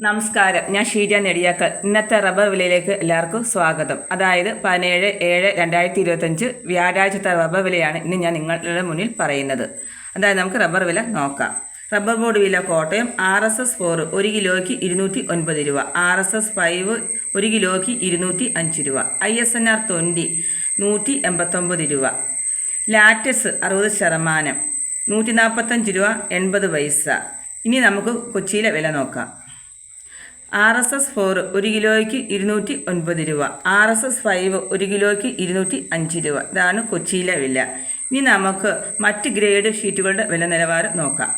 നമസ്കാരം. ഞാൻ ഷീജ നെടിയാക്കൽ. ഇന്നത്തെ റബ്ബർ വിലയിലേക്ക് എല്ലാവർക്കും സ്വാഗതം. അതായത് പതിനേഴ് ഏഴ് രണ്ടായിരത്തി ഇരുപത്തഞ്ച് വ്യാഴാഴ്ചത്തെ റബ്ബർ വിലയാണ് ഇന്ന് ഞാൻ നിങ്ങളുടെ മുന്നിൽ പറയുന്നത്. അതായത് നമുക്ക് റബ്ബർ വില നോക്കാം. റബ്ബർ ബോർഡ് വില Kottayam R S S four ഒരു കിലോയ്ക്ക് ഇരുന്നൂറ്റി ഒൻപത് രൂപ. ആർ എസ് എസ് ഫൈവ് ഒരു കിലോയ്ക്ക് ഇരുന്നൂറ്റി അഞ്ച് രൂപ. I S N R twenty നൂറ്റി എൺപത്തൊമ്പത് രൂപ. ലാറ്റസ് അറുപത് ശതമാനം നൂറ്റി നാൽപ്പത്തഞ്ച് രൂപ എൺപത് പൈസ. ഇനി നമുക്ക് കൊച്ചിയിലെ വില നോക്കാം. ആർ എസ് എസ് ഫോർ ഒരു കിലോയ്ക്ക് ഇരുന്നൂറ്റി ഒൻപത് രൂപ ആർ എസ് എസ് ഫൈവ് ഒരു കിലോയ്ക്ക് ഇരുന്നൂറ്റി അഞ്ച് രൂപ. ഇതാണ് കൊച്ചിയിലെ വില. ഇനി നമുക്ക് മറ്റ് ഗ്രേഡ് ഷീറ്റുകളുടെ വില നിലവാരം നോക്കാം.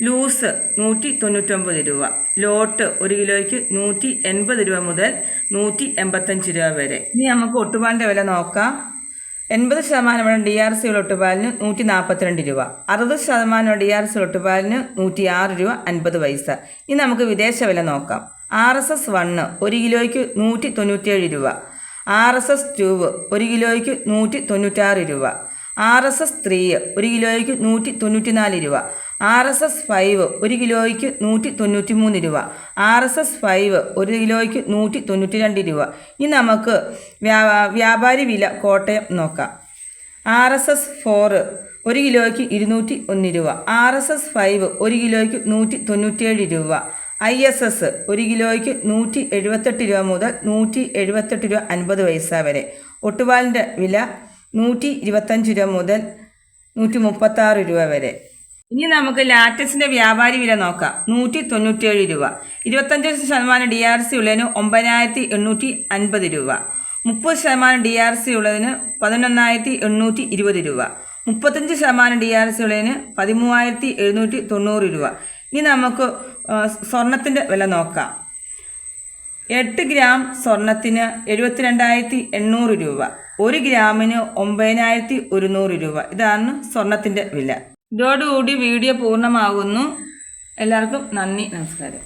ലൂസ് നൂറ്റി തൊണ്ണൂറ്റൊമ്പത് രൂപ ലോട്ട് ഒരു കിലോയ്ക്ക് നൂറ്റി എൺപത് രൂപ മുതൽ നൂറ്റി എൺപത്തഞ്ച് രൂപ വരെ. ഇനി നമുക്ക് ഒട്ടുപാലിന്റെ വില നോക്കാം. എൺപത് ശതമാനമുള്ള ഡി ആർ സി ഒട്ടുപാലിന് നൂറ്റി നാൽപ്പത്തിരണ്ട് രൂപ. അറുപത് ശതമാനം ഡി ആർ സി ഒട്ടുപാലിന് നൂറ്റി ആറ് രൂപ അൻപത് പൈസ. ഇനി നമുക്ക് വിദേശ വില നോക്കാം. ആർ എസ് എസ് വണ്ണ് ഒരു കിലോയ്ക്ക് നൂറ്റി തൊണ്ണൂറ്റിയേഴ് രൂപ. ആർ എസ് എസ് ട്യൂബ് ഒരു കിലോയ്ക്ക് നൂറ്റി തൊണ്ണൂറ്റാറ് രൂപ. ആർ എസ് എസ് ത്രീ ഒരു കിലോയ്ക്ക് നൂറ്റി തൊണ്ണൂറ്റിനാല് രൂപ. ആർ എസ് എസ് ഫൈവ് ഒരു കിലോയ്ക്ക് നൂറ്റി തൊണ്ണൂറ്റി മൂന്ന് രൂപ. ആർ എസ് എസ് ഫൈവ് ഒരു കിലോയ്ക്ക് നൂറ്റി തൊണ്ണൂറ്റി രണ്ട് രൂപ. ഇനി നമുക്ക് വ്യാപാരി വില കോട്ടയം നോക്കാം. ആർ എസ് എസ് ഫോറ് ഒരു കിലോയ്ക്ക് ഇരുന്നൂറ്റി ഒന്ന് രൂപ. ആർ എസ് എസ് ഫൈവ് ഒരു കിലോയ്ക്ക് നൂറ്റി തൊണ്ണൂറ്റിയേഴ് രൂപ. ഐ എസ് എസ് ഒരു കിലോയ്ക്ക് നൂറ്റി എഴുപത്തെട്ട് രൂപ മുതൽ നൂറ്റി എഴുപത്തെട്ട് രൂപ അൻപത് പൈസ വരെ. ഒട്ടുപാലിന്റെ വില നൂറ്റി ഇരുപത്തഞ്ച് രൂപ മുതൽ നൂറ്റി മുപ്പത്താറ് രൂപ വരെ. ഇനി നമുക്ക് ലാറ്റസിന്റെ വ്യാപാരി വില നോക്കാം. നൂറ്റി തൊണ്ണൂറ്റിയേഴ് രൂപ. ഇരുപത്തഞ്ച് ശതമാനം ഡി ആർ സി ഉള്ളതിന് ഒമ്പതിനായിരത്തി എണ്ണൂറ്റി അൻപത് രൂപ. മുപ്പത് ശതമാനം ഡി ആർ സി ഉള്ളതിന് പതിനൊന്നായിരത്തി എണ്ണൂറ്റി ഇരുപത് രൂപ. മുപ്പത്തഞ്ച് ശതമാനം ഡി ആർ സി ഉള്ളതിന് പതിമൂവായിരത്തി എഴുന്നൂറ്റി തൊണ്ണൂറ് രൂപ. ഇനി നമുക്ക് സ്വർണത്തിന്റെ വില നോക്കാം. എട്ട് ഗ്രാം സ്വർണത്തിന് എഴുപത്തിരണ്ടായിരത്തി എണ്ണൂറ് രൂപ. ഒരു ഗ്രാമിന് ഒമ്പതിനായിരത്തി ഒരുന്നൂറ് രൂപ. ഇതാണ് സ്വർണത്തിന്റെ വില. ഇതോടുകൂടി വീഡിയോ പൂർണമാകുന്നു. എല്ലാവർക്കും നന്ദി നമസ്കാരം.